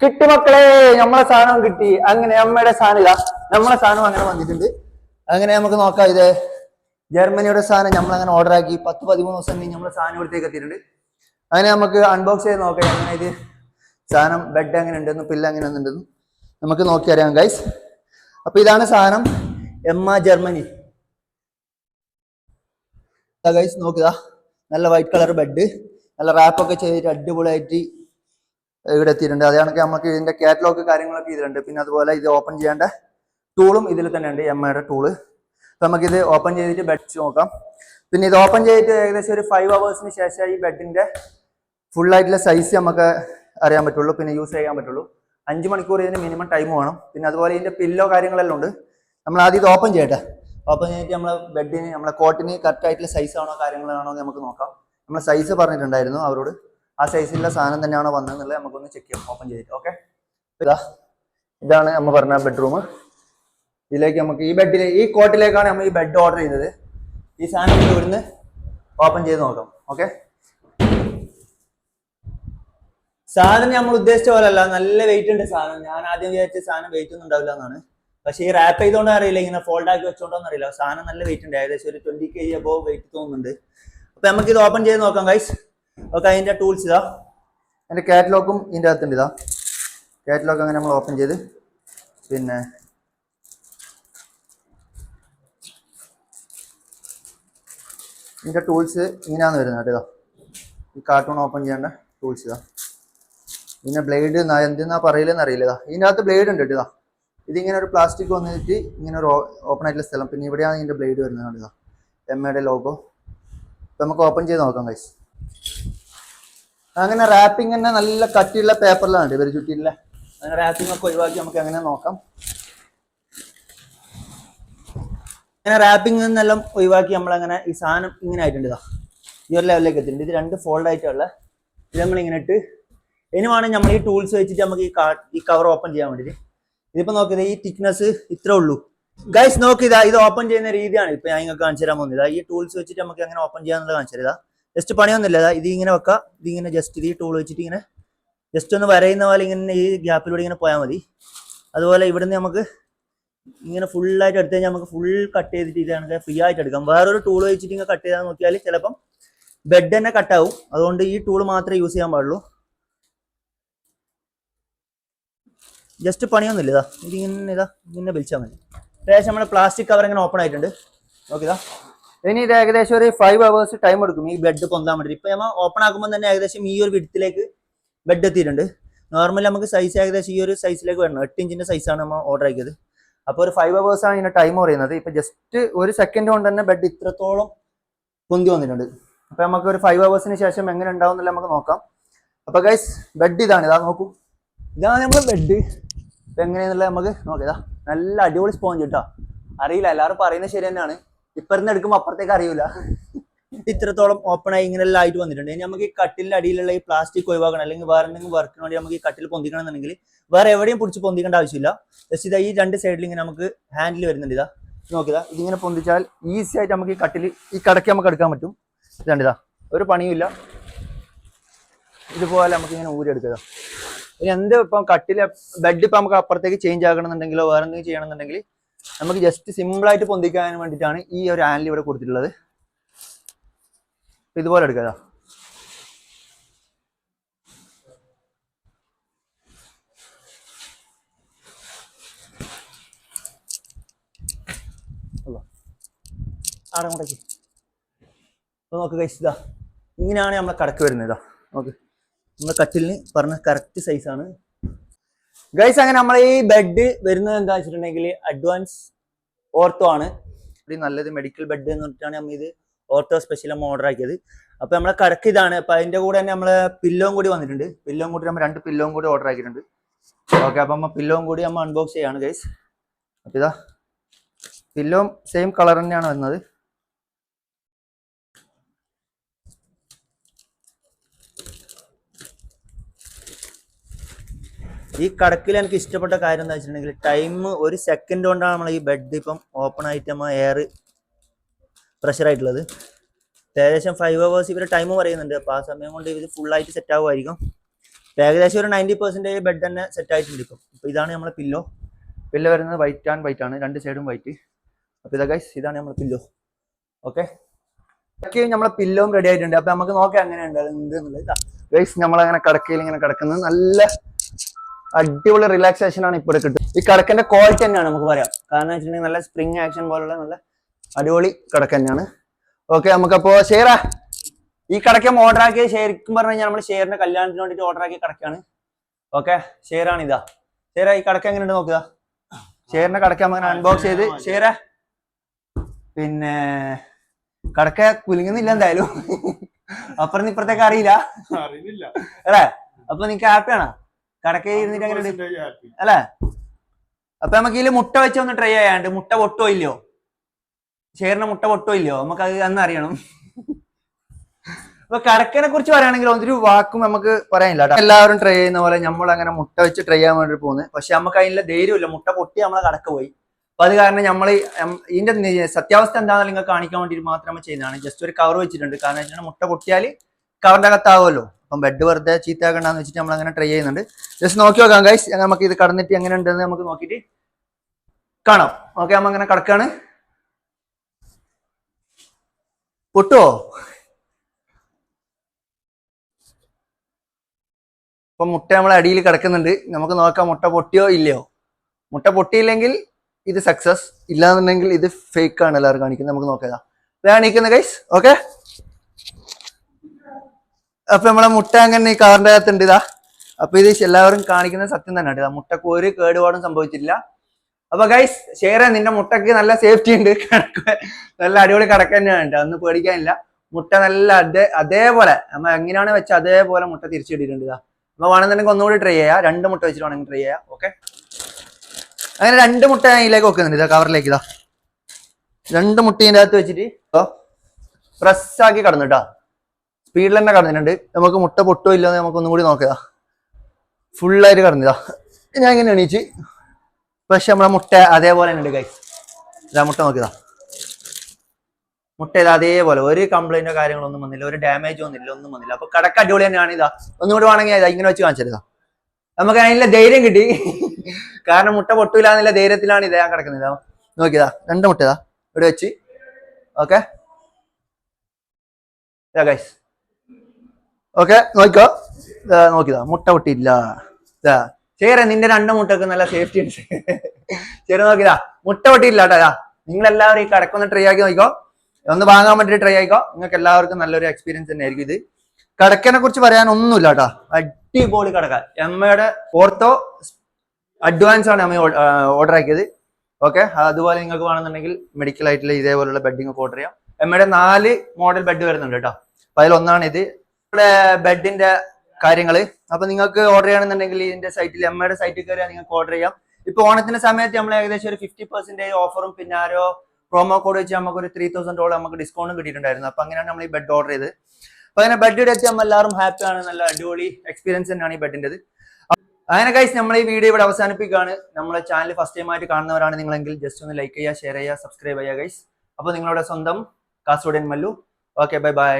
കിട്ടി മക്കളെ നമ്മളെ സാധനം കിട്ടി. അങ്ങനെ അമ്മയുടെ സാധനം ഇതാ. നമ്മളെ സാധനം അങ്ങനെ വന്നിട്ടുണ്ട്. അങ്ങനെ നമുക്ക് നോക്കാം ഇത്. ജർമ്മനിയുടെ സാധനം നമ്മൾ അങ്ങനെ ഓർഡർ ആക്കി പത്ത് പതിമൂന്ന് ദിവസം കഴിഞ്ഞ് നമ്മളെ സാധനം ഇവിടത്തേക്ക് എത്തിയിട്ടുണ്ട്. അങ്ങനെ നമുക്ക് അൺബോക്സ് ചെയ്ത് നോക്കാം. അങ്ങനെ ഇത്? സാധനം ബെഡ് അങ്ങനെ ഉണ്ടെന്ന് പില്ല് അങ്ങനെ ഉണ്ടെന്ന് നമുക്ക് നോക്കി അറിയാം ഗൈസ് അപ്പൊ ഇതാണ് സാധനം എമ്മ ജർമ്മനി. ഗൈസ് നോക്കുക നല്ല വൈറ്റ് കളർ ബെഡ് നല്ല റാപ്പൊക്കെ ചെയ്തിട്ട് അടിപൊളിയായിട്ട് ഇവിടെ എത്തിയിട്ടുണ്ട്. അതാണെങ്കിൽ നമുക്ക് ഇതിന്റെ കാറ്റലോഗ് കാര്യങ്ങളൊക്കെ ഇതിലുണ്ട്. പിന്നെ അതുപോലെ ഇത് ഓപ്പൺ ചെയ്യേണ്ട ടൂളും ഇതിൽ തന്നെ ഉണ്ട് എം ഐയുടെ ടൂൾ അപ്പൊ നമുക്കിത് ഓപ്പൺ ചെയ്തിട്ട് ബെഡ് നോക്കാം. പിന്നെ ഇത് ഓപ്പൺ ചെയ്തിട്ട് ഏകദേശം ഒരു ഫൈവ് അവേഴ്സിന് ശേഷം ഈ ബെഡിന്റെ ഫുൾ ആയിട്ടുള്ള സൈസ് നമുക്ക് അറിയാൻ പറ്റുള്ളൂ. പിന്നെ യൂസ് ചെയ്യാൻ പറ്റുള്ളൂ. അഞ്ച് മണിക്കൂർ ഇതിന് മിനിമം ടൈം വേണം. പിന്നെ അതുപോലെ ഇതിന്റെ പില്ലോ കാര്യങ്ങളെല്ലാം ഉണ്ട്. നമ്മൾ ആദ്യം ഇത് ഓപ്പൺ ചെയ്യട്ടെ. ഓപ്പൺ ചെയ്തിട്ട് നമ്മളെ ബെഡിന് നമ്മളെ കോട്ടിന് കറക്റ്റ് ആയിട്ടുള്ള സൈസ് ആണോ കാര്യങ്ങളാണോ എന്ന് നമുക്ക് നോക്കാം. നമ്മൾ സൈസ് പറഞ്ഞിട്ടുണ്ടായിരുന്നു അവരോട്. ആ സൈസിലുള്ള സാധനം തന്നെയാണോ വന്നതെന്നുള്ളത് നമുക്കൊന്ന് ചെക്ക് ചെയ്യാം. ഓപ്പൺ ചെയ്തിട്ട് ഓക്കെ ഇതാ ഇതാണ് നമ്മൾ പറഞ്ഞ ബെഡ്റൂം ഇതിലേക്ക് നമുക്ക് ഈ ബെഡിൽ ഈ കോട്ടിലേക്കാണ് നമ്മൾ ഈ ബെഡ് ഓർഡർ ചെയ്തത്. ഈ സാധനം ഇവിടുന്ന് ഓപ്പൺ ചെയ്ത് നോക്കാം ഓക്കെ സാധനം നമ്മൾ ഉദ്ദേശിച്ച പോലെ അല്ല നല്ല വെയിറ്റ് ഉണ്ട് സാധനം. ഞാൻ ആദ്യം വിചാരിച്ച സാധനം വെയിറ്റ് ഒന്നും ഉണ്ടാവില്ല എന്നാണ്. പക്ഷെ ഈ റാപ്പ് ചെയ്തോണ്ട് അറിയില്ല ഇങ്ങനെ ഫോൾഡ് ആക്കി വെച്ചോണ്ടോന്ന് അറിയില്ല സാധനം നല്ല വെയിറ്റ് ഉണ്ട് ഏകദേശം ഒരു twenty K G above weight തോന്നുന്നുണ്ട്. അപ്പൊ നമുക്ക് ഇത് ഓപ്പൺ ചെയ്ത് നോക്കാം ഗൈസ് ഓക്കെ അതിന്റെ ടൂൾസ് ഇതാ. എന്റെ കാറ്റലോഗും ഇതിന്റെ അകത്തുണ്ട് ഇതാ. കാറ്റലോഗ് അങ്ങനെ നമ്മൾ ഓപ്പൺ ചെയ്ത് പിന്നെ ഇതിന്റെ ടൂൾസ് ഇങ്ങനെയാണ് വരുന്നത് കേട്ടോ ഇതാ. ഈ കാർട്ടൂൺ ഓപ്പൺ ചെയ്യേണ്ട ടൂൾസ് ഇതാ. പിന്നെ ബ്ലേഡ് എന്തെന്നാ പറയില്ലെന്ന് അറിയില്ല ഇതാ. ഇതിന്റെ അകത്ത് ബ്ലേഡ് ഉണ്ട് കേട്ടോ ഇതാ. ഇതിങ്ങനെ ഒരു പ്ലാസ്റ്റിക് വന്നിട്ട് ഇങ്ങനെ ഒരു ഓപ്പൺ ആയിട്ടുള്ള സ്ഥലം. പിന്നെ ഇവിടെയാണ് ഇതിന്റെ ബ്ലേഡ് വരുന്നത് ഇതാ. എം എയുടെ ലോഗോ നമുക്ക് ഓപ്പൺ ചെയ്ത് നോക്കാം ഗൈസ് അങ്ങനെ റാപ്പിംഗ് തന്നെ നല്ല കട്ടിയുള്ള പേപ്പറിലാണ് ഇവർ ചുറ്റിയില്ല അങ്ങനെ റാപ്പിംഗ് ഒക്കെ ഒഴിവാക്കി നമുക്ക് അങ്ങനെ നോക്കാം. അങ്ങനെ റാപ്പിംഗ് നിന്നെല്ലാം ഒഴിവാക്കി നമ്മളങ്ങനെ ഈ സാധനം ഇങ്ങനെ ആയിട്ടുണ്ട് ഈ ഒരു ലെവലിലേക്ക് എത്തിയിട്ടുണ്ട്. ഇത് രണ്ട് ഫോൾഡ് ആയിട്ടുള്ള ഇത് നമ്മൾ ഇങ്ങനെ ഇട്ട് ഇനി വേണമെങ്കിൽ നമ്മൾ ഈ ടൂൾസ് വെച്ചിട്ട് നമുക്ക് ഈ കാ ഈ കവർ ഓപ്പൺ ചെയ്യാൻ വേണ്ടിയിട്ട്. ഇതിപ്പോൾ നോക്കിയത് ഈ തിക്നെസ് ഇത്രേ ഉള്ളൂ. ഗൈസ് നോക്കിയതാ ഇത് ഓപ്പൺ ചെയ്യുന്ന രീതിയാണ്. ഇപ്പൊ ഞാൻ നിങ്ങൾക്ക് കാണിച്ചു തരാൻ പോകുന്നത്. ഈ ടൂൾസ് വെച്ചിട്ട് നമുക്ക് അങ്ങനെ ഓപ്പൺ ചെയ്യാന്നുള്ളത് കാണിച്ചു തരാം. ജസ്റ്റ് പണിയൊന്നുമില്ല. ഇതാ ഇങ്ങനെ വെക്കാം. ഇത് ഇങ്ങനെ ജസ്റ്റ് ഇത് ടൂൾ വെച്ചിട്ട് ഇങ്ങനെ ജസ്റ്റ് ഒന്ന് വരയുന്ന പോലെ ഇങ്ങനെ ഈ ഗ്യാപ്പിലൂടെ ഇങ്ങനെ പോയാൽ മതി. അതുപോലെ ഇവിടുന്ന് നമുക്ക് ഇങ്ങനെ ഫുൾ ആയിട്ട് എടുത്തു കഴിഞ്ഞാൽ നമുക്ക് ഫുൾ കട്ട് ചെയ്തിട്ട് ഇതാണ് ഫ്രീ ആയിട്ട് എടുക്കാം. വേറൊരു ടൂൾ വെച്ചിട്ട് ഇങ്ങനെ കട്ട് ചെയ്താൽ നോക്കിയാൽ ചിലപ്പം ബെഡ് തന്നെ കട്ടാവും അതുകൊണ്ട് ഈ ടൂൾ മാത്രമേ യൂസ് ചെയ്യാൻ പാടുള്ളൂ. ജസ്റ്റ് പണിയൊന്നുമില്ല. ഇതാ ഇതിങ്ങനെ ഇതാ ഇങ്ങനെ വലിച്ചാൽ മതി. ഏകദേശം നമ്മുടെ പ്ലാസ്റ്റിക് കവർ ഇങ്ങനെ ഓപ്പൺ ആയിട്ടുണ്ട്. നോക്കിതാ ഇനി ഇത് ഏകദേശം ഒരു ഫൈവ് അവേഴ്സ് ടൈം എടുക്കും. ഈ ബെഡ് പൊന്താൻ വേണ്ടി ഇപ്പൊ നമ്മൾ ഓപ്പൺ ആക്കുമ്പോൾ തന്നെ ഏകദേശം ഈ ഒരു വിടത്തിലേക്ക് ബെഡ് എത്തിയിട്ടുണ്ട്. നോർമലി നമുക്ക് സൈസ് ഏകദേശം ഈ ഒരു സൈസിലേക്ക് വരണം. എട്ട് ഇഞ്ചിന്റെ സൈസാണ് നമ്മൾ ഓർഡർ ആക്കിയത്. അപ്പോൾ ഒരു ഫൈവ് അവേഴ്സ് ആണ് ഇതിന്റെ ടൈം പറയുന്നത്. ഇപ്പൊ ജസ്റ്റ് ഒരു സെക്കൻഡ് കൊണ്ട് തന്നെ ബെഡ് ഇത്രത്തോളം പൊന്തി വന്നിട്ടുണ്ട്. അപ്പൊ നമുക്ക് ഒരു ഫൈവ് അവേഴ്സിന് ശേഷം എങ്ങനെ ഉണ്ടാവും എന്നല്ല നമുക്ക് നോക്കാം. അപ്പൊ ഗൈസ് ബെഡ് ഇതാണ്. ഇതാ നോക്കൂ. ഇതാണ് നമ്മൾ ബെഡ് ഇപ്പൊ എങ്ങനെയാന്നുള്ളത് നമുക്ക് നോക്കിയതാ നല്ല അടിപൊളി സ്പോഞ്ച് കേട്ടോ അറിയില്ല. എല്ലാവരും പറയുന്നത് ശരി തന്നെയാണ്. ഇപ്പറന്ന് എടുക്കുമ്പോൾ അപ്പുറത്തേക്ക് അറിയൂല. ഇത്രത്തോളം ഓപ്പൺ ആയി ഇങ്ങനെ എല്ലാം ആയിട്ട് വന്നിട്ടുണ്ട്. ഇനി നമുക്ക് ഈ കട്ടിലിന്റെ അടിയിലുള്ള ഈ പ്ലാസ്റ്റിക് ഒഴിവാക്കണം. അല്ലെങ്കിൽ വേറെ എന്തെങ്കിലും വർക്കിന് വേണ്ടി നമുക്ക് ഈ കട്ടിൽ പൊന്തിക്കണം എന്നുണ്ടെങ്കിൽ വേറെ എവിടെയും പിടിച്ച് പൊന്തിക്കേണ്ട ആവശ്യമില്ല. ജസ്റ്റ് ഇതാ ഈ രണ്ട് സൈഡിൽ ഇങ്ങനെ നമുക്ക് ഹാൻഡിൽ വരുന്നുണ്ട് ഇതാ. നോക്കിയതാ. ഇതിങ്ങനെ പൊന്തിച്ചാൽ ഈസി ആയിട്ട് നമുക്ക് ഈ കട്ടിൽ ഈ കടക്കി നമുക്ക് എടുക്കാൻ പറ്റും. രണ്ടിതാ ഒരു പണിയുമില്ല ഇതുപോലെ നമുക്ക് ഇങ്ങനെ ഊരിയെടുക്കുക ഇനി എന്ത് ഇപ്പം കട്ടിൽ ബെഡ് ഇപ്പം നമുക്ക് അപ്പുറത്തേക്ക് ചേഞ്ച് ആകണമെന്നുണ്ടെങ്കിലോ വേറെ എന്തെങ്കിലും ചെയ്യണമെന്നുണ്ടെങ്കിൽ നമുക്ക് ജസ്റ്റ് സിമ്പിൾ ആയിട്ട് പൊന്തിക്കാൻ വേണ്ടിയിട്ടാണ് ഈ ഒരു ആനൽ ഇവിടെ കൊടുത്തിട്ടുള്ളത്. ഇതുപോലെ എടുക്കുക നോക്ക് ഇങ്ങനെയാണ് നമ്മളെ കടക്ക് വരുന്നത് ഇതാ നോക്ക്. നമ്മുടെ കട്ടിലിന് പറഞ്ഞ കറക്റ്റ് സൈസാണ് ഗൈസ് അങ്ങനെ നമ്മളെ ഈ ബെഡ് വരുന്നത് എന്താ വെച്ചിട്ടുണ്ടെങ്കിൽ അഡ്വാൻസ് ഓർത്തോ ആണ്. നല്ലത് മെഡിക്കൽ ബെഡ് എന്ന് പറഞ്ഞിട്ടാണ് നമ്മൾ ഇത് ഓർത്തോ സ്പെഷ്യൽ നമ്മൾ ഓർഡർ ആക്കിയത്. അപ്പൊ നമ്മളെ കടക്ക് ഇതാണ്. അപ്പൊ അതിന്റെ കൂടെ തന്നെ നമ്മളെ പില്ലോം കൂടി വന്നിട്ടുണ്ട്. പില്ലോം കൂടി നമ്മൾ രണ്ട് പില്ലോം കൂടി ഓർഡർ ആക്കിയിട്ടുണ്ട്. ഓക്കെ അപ്പൊ നമ്മൾ പില്ലോം കൂടി നമ്മൾ അൺബോക്സ് ചെയ്യാണ് ഗൈസ് അപ്പൊ ഇതാ പില്ലോം സെയിം കളർ തന്നെയാണ് വരുന്നത്. ഈ കടക്കിൽ എനിക്ക് ഇഷ്ടപ്പെട്ട കാര്യം എന്താ വെച്ചിട്ടുണ്ടെങ്കിൽ ടൈം ഒരു സെക്കൻഡ് കൊണ്ടാണ് നമ്മൾ ഈ ബെഡ് ഇപ്പം ഓപ്പൺ ആയിട്ട് നമ്മൾ എയർ പ്രഷർ ആയിട്ടുള്ളത്. ഏകദേശം ഫൈവ് അവേഴ്സ് ഇവർ ടൈം പറയുന്നുണ്ട്. അപ്പോൾ ആ സമയം കൊണ്ട് ഇവർ ഫുൾ ആയിട്ട് സെറ്റ് ആവുമായിരിക്കും. ഏകദേശം ഒരു നയന്റി പെർസെന്റേജ് ബെഡ് തന്നെ സെറ്റ് ആയിട്ടുണ്ട് ഇപ്പം. അപ്പോൾ ഇതാണ് നമ്മളെ പില്ലോ പില്ലോ വരുന്നത് വൈറ്റ് ആൻഡ് വൈറ്റ് ആണ്. രണ്ട് സൈഡും വൈറ്റ് അപ്പോൾ ഇതാ ഗൈസ് ഇതാണ് നമ്മളെ പില്ലോ ഓക്കെ നമ്മളെ പില്ലോം റെഡി ആയിട്ടുണ്ട്. അപ്പോൾ നമുക്ക് നോക്കാം എങ്ങനെയുണ്ട് അത് ഉണ്ട് എന്നുള്ളത്. ഇതാ ഗൈസ് നമ്മളങ്ങനെ കടക്കയിൽ ഇങ്ങനെ കിടക്കുന്നത് നല്ല അടിപൊളി റിലാക്സേഷൻ ആണ് ഇപ്പോൾ കിട്ടുന്നത്. ഈ കടക്കന്റെ ക്വാളിറ്റി തന്നെയാണ് നമുക്ക് പറയാം. കാരണം വെച്ചിട്ടുണ്ടെങ്കിൽ നല്ല സ്പ്രിംഗ് ആക്ഷൻ പോലുള്ള നല്ല അടിപൊളി കടക്ക തന്നെയാണ്. ഓക്കെ നമുക്കപ്പോ ഷെയറാ. ഈ കിടക്ക ഓർഡർ ആക്കിയത് ശരിക്കും പറഞ്ഞു കഴിഞ്ഞാൽ നമ്മൾ ഷെയറിന്റെ കല്യാണത്തിന് വേണ്ടിയിട്ട് ഓർഡർ ആക്കിയ കിടക്കാണ് ഓക്കെ ഷെയറാണ് ഇതാ. ഷെയറാ ഈ കടക്ക എങ്ങനെയുണ്ട് നോക്കുക. ഷെയറിന്റെ കടക്ക അങ്ങനെ അൺബോക്സ് ചെയ്ത്. ഷെയറ. പിന്നെ കടക്ക കുലുങ്ങുന്നില്ല എന്തായാലും. അപ്പുറം ഇപ്പുറത്തേക്ക് അറിയില്ല. അറിയുന്നില്ല അല്ലേ അപ്പൊ നിങ്ങക്ക് ഹാപ്പിയാണോ കടക്ക ഇരുന്നിട്ട് എങ്ങനെ അല്ലേ? അപ്പൊ നമുക്ക് ഇതിൽ മുട്ട വെച്ച് ഒന്ന് ട്രൈ ചെയ്യാണ്ട് മുട്ട പൊട്ടോ ഇല്ലയോ? ഷെയറിന് മുട്ട പൊട്ടോ ഇല്ലയോ? നമുക്ക് അത് അന്ന് അറിയണം. അപ്പൊ കടക്കനെ കുറിച്ച് പറയുകയാണെങ്കിൽ ഒരു വാക്കും നമുക്ക് പറയാനില്ല. എല്ലാവരും ട്രൈ ചെയ്യുന്ന പോലെ നമ്മൾ അങ്ങനെ മുട്ട വെച്ച് ട്രൈ ചെയ്യാൻ വേണ്ടി പോകുന്നത് പക്ഷെ നമുക്ക് അതിനുള്ള ധൈര്യമില്ല. മുട്ട പൊട്ടി നമ്മളെ കടക്ക പോയി. അപ്പൊ അത് കാരണം നമ്മൾ ഇതിന്റെ സത്യാവസ്ഥ എന്താണെന്ന് നിങ്ങൾ കാണിക്കാൻ വേണ്ടി മാത്രം നമ്മൾ ചെയ്യുന്നതാണ്. ജസ്റ്റ് ഒരു കവർ വെച്ചിട്ടുണ്ട്. കാരണം വെച്ചാൽ മുട്ട പൊട്ടിയാൽ കവറിന്റെ അകത്താവുമല്ലോ. അപ്പം ബെഡ് വെറുതെ ചീത്താക്കണ്ടെന്ന് വെച്ചിട്ട് നമ്മൾ അങ്ങനെ ട്രൈ ചെയ്യുന്നുണ്ട്. ജസ്റ്റ് നോക്കി നോക്കാം ഗൈസ് നമുക്ക് ഇത് കടന്നിട്ട് എങ്ങനെ ഉണ്ടെന്ന് നമുക്ക് നോക്കിയിട്ട് കാണാം. ഓക്കെ നമ്മൾ അങ്ങനെ കടക്കാണ്. പൊട്ടുവോ ഇപ്പൊ മുട്ട നമ്മളെ അടിയിൽ കിടക്കുന്നുണ്ട്. നമുക്ക് നോക്കാം മുട്ട പൊട്ടിയോ ഇല്ലയോ? മുട്ട പൊട്ടിയില്ലെങ്കിൽ ഇത് സക്സസ് ഇല്ലാന്നുണ്ടെങ്കിൽ ഇത് ഫേക്ക് ആണ് എല്ലാവരും കാണിക്കുന്നത്. നമുക്ക് നോക്കാം ഇതാണ് കാണിക്കുന്നത് ഗൈസ് ഓക്കെ അപ്പൊ നമ്മളെ മുട്ട അങ്ങനെ ഈ കാറിന്റെ അകത്തുണ്ട് ഇതാ. അപ്പൊ ഇത് എല്ലാവരും കാണിക്കുന്ന സത്യം തന്നെ ഇതാ മുട്ടക്ക് ഒരു കേടുപാടും സംഭവിച്ചിട്ടില്ല. അപ്പൊ ഗൈസ് ഷെയർ നിന്റെ മുട്ടക്ക് നല്ല സേഫ്റ്റി ഉണ്ട്. നല്ല അടിപൊളി കിടക്ക തന്നെയാണ് ട്ടോ. ഒന്നും പേടിക്കാനില്ല. മുട്ട നല്ല അതേ അതേപോലെ നമ്മ എങ്ങനെയാണ് വെച്ച അതേപോലെ മുട്ട തിരിച്ചിട്ടിട്ടുണ്ട് ഇതാ. അപ്പൊ വേണമെന്നുണ്ടെങ്കിൽ ഒന്നുകൂടി ട്രൈ ചെയ്യാം. രണ്ട് മുട്ട വെച്ചിട്ട് വേണമെങ്കിൽ ട്രൈ ചെയ്യാം. ഓക്കെ അങ്ങനെ രണ്ട് മുട്ട ഞാൻ ഇതിലേക്ക് വെക്കുന്നുണ്ട് ഇതാ കവറിലേക്ക് ഇതാ. രണ്ട് മുട്ട അകത്ത് വെച്ചിട്ട് പ്രസ് ആക്കി കടന്നു കേട്ടോ. സ്പീഡിൽ തന്നെ കടന്നിട്ടുണ്ട്. നമുക്ക് മുട്ട പൊട്ടോ ഇല്ലെന്ന് നമുക്ക് ഒന്നും കൂടി നോക്കുക ഫുള്ളായിട്ട് കടന്നതാ. ഞാൻ ഇങ്ങനെ എണീച്ച്. പക്ഷെ നമ്മളെ മുട്ട അതേപോലെ തന്നെ ഉണ്ട് കൈ ഇതാ മുട്ട നോക്കിയതാ. മുട്ട അതേപോലെ. ഒരു കംപ്ലൈന്റോ കാര്യങ്ങളൊന്നും വന്നില്ല. ഒരു ഡാമേജോ ഒന്നുമില്ല ഒന്നും വന്നില്ല. അപ്പൊ കടക്ക അടിപൊളി തന്നെയാണ് ഇതാ. ഒന്നും കൂടി വേണമെങ്കിൽ ഇതാ ഇങ്ങനെ വെച്ച് കാണിച്ചതാ നമുക്ക് അതിനുള്ള ധൈര്യം കിട്ടി. കാരണം മുട്ട പൊട്ടൂല എന്നുള്ള ധൈര്യത്തിലാണ് ഇതാ ഞാൻ കിടക്കുന്നത്. നോക്കിയതാ. രണ്ട് മുട്ട ഇതാ. ഇവിടെ വെച്ച്. ഓക്കെ. ഗൈസ് ഓക്കെ നോക്കോ നോക്കിതാ മുട്ട പൊട്ടിയില്ല ചേര നിന്റെ രണ്ട് മുട്ടക്ക് നല്ല സേഫ്റ്റി ഉണ്ട്. ചേര നോക്കിയതാ മുട്ട പൊട്ടിയില്ല കേട്ടോ നിങ്ങൾ എല്ലാവരും ഈ കടക്കൊന്ന് ട്രൈ ആക്കി നോക്കിക്കോ. ഒന്ന് വാങ്ങാൻ വേണ്ടി ട്രൈ ആയിക്കോ. നിങ്ങൾക്ക് എല്ലാവർക്കും നല്ലൊരു എക്സ്പീരിയൻസ് തന്നെയായിരിക്കും ഇത്. കടക്കനെ കുറിച്ച് പറയാൻ ഒന്നുമില്ല കേട്ടോ. അടിപൊളി കടക്ക. എമ്മയുടെ ഓർത്തോ അഡ്വാൻസ് ആണ് അമ്മ ഓർഡർ ആക്കിയത്. ഓക്കെ അതുപോലെ നിങ്ങൾക്ക് വേണമെന്നുണ്ടെങ്കിൽ മെഡിക്കൽ ആയിട്ടുള്ള ഇതേപോലുള്ള ബെഡിങ് ഒക്കെ ഓർഡർ ചെയ്യാം. എമ്മയുടെ നാല് മോഡൽ ബെഡ് വരുന്നുണ്ട് കേട്ടോ. അപ്പൊ അതിലൊന്നാണ് ഇത് നമ്മുടെ ബെഡിന്റെ കാര്യങ്ങൾ. അപ്പൊ നിങ്ങൾക്ക് ഓർഡർ ചെയ്യണമെന്നുണ്ടെങ്കിൽ ഇതിന്റെ സൈറ്റിൽ എമ്മയുടെ സൈറ്റിൽ കയറിയാൽ നിങ്ങൾക്ക് ഓർഡർ ചെയ്യാം. ഇപ്പൊ ഓണത്തിന്റെ സമയത്ത് നമ്മൾ ഏകദേശം ഒരു ഫിഫ്റ്റി പെർസെന്റേജ് ഓഫറും പിന്നെ ആരോ പ്രൊമോ കോഡ് വെച്ച് നമുക്ക് ഒരു ത്രീ തൗസൻഡ് ഡോളർ നമുക്ക് ഡിസ്കൗണ്ട് കിട്ടിയിട്ടുണ്ടായിരുന്നു. അപ്പൊ അങ്ങനെയാണ് നമ്മൾ ഈ ബെഡ് ഓർഡർ ചെയ്ത് അപ്പൊ അങ്ങനെ ബെഡ് എടുത്ത് നമ്മൾ എല്ലാവരും ഹാപ്പി ആണ്. നല്ല അടിപൊളി എക്സ്പീരിയൻസ് തന്നെയാണ് ഈ ബെഡിന്റെത് അങ്ങനെ കൈസ് നമ്മൾ ഈ വീഡിയോ ഇവിടെ അവസാനിപ്പിക്കുകയാണ്. നമ്മളെ ചാനൽ ഫസ്റ്റ് ടൈം ആയിട്ട് കാണുന്നവരാണ് നിങ്ങളെങ്കിൽ ജസ്റ്റ് ഒന്ന് ലൈക്ക് ചെയ്യുക ഷെയർ ചെയ്യുക സബ്സ്ക്രൈബ് ചെയ്യുക ഗൈസ് അപ്പോൾ നിങ്ങളുടെ സ്വന്തം കാസോഡിയൻ മല്ലു. Okay bye bye